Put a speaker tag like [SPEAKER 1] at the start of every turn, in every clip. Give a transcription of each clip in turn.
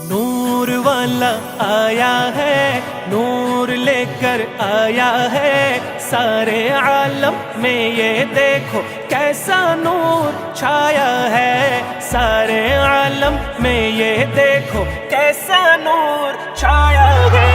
[SPEAKER 1] नूर वाला आया है, नूर लेकर आया है। सारे आलम में ये देखो कैसा नूर छाया है। सारे आलम में ये देखो कैसा नूर छाया है।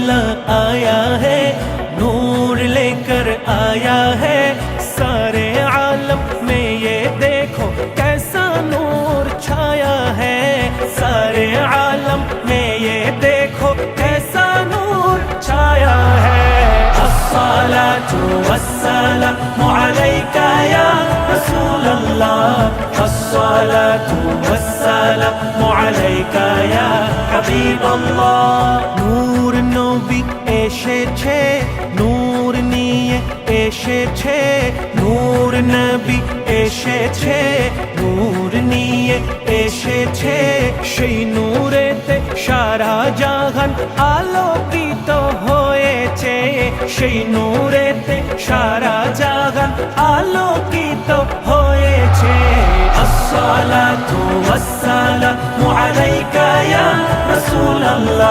[SPEAKER 1] वाला आया है नूर लेकर आया है सारे आलम में ये देखो कैसा नूर छाया है सारे आलम में ये देखो कैसा नूर छाया है الصلاة والسلام عليك يا رسول الله الصلاة والسلام عليك يا حبيب الله নূর নবী এসেছে, নূর নিয়ে এসেছে, নূর নবী এসেছে, নূর নিয়ে এসেছে। সেই নূরেতে সারা জাহান আলোকিত হয়েছে। সেই নূরেতে সারা জাহান আলোকিত হয়েছে। আসসালাতু ওয়াসসালামু আলাইকা ইয়া রাসূলুল্লাহ।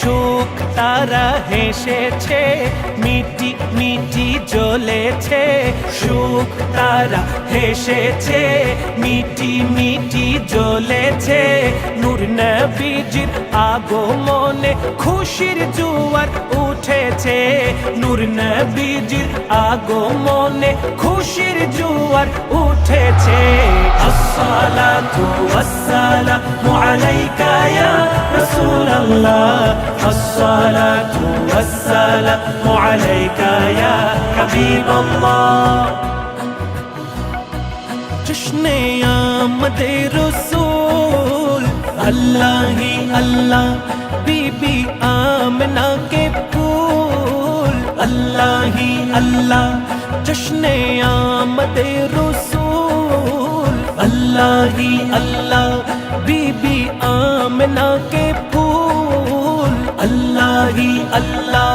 [SPEAKER 1] সুখ তারা হেসেছে, মিটি মিটি জ্বলেছে। সুখ তারা হেসেছে, মিটি মিটি জ্বলেছে। নূর নবীজির আগমনে খুশির জুয়ার উঠেছে। নূর নবীজির আগমনে খুশির জুয়ার উঠেছে। আসসালাতু ওয়াসসালামু আলাইকা ইয়া رسول الله الصلاة والسلام عليك يا حبيب الله جشن آمد رسول، اللہ ہی اللہ بی بی آمنا کے پول اللہ ہی اللہ، جشن آمد رسول۔ اللہ ہی اللہ بی بی آمنا کے ਵੀ ਅੱਲਾ।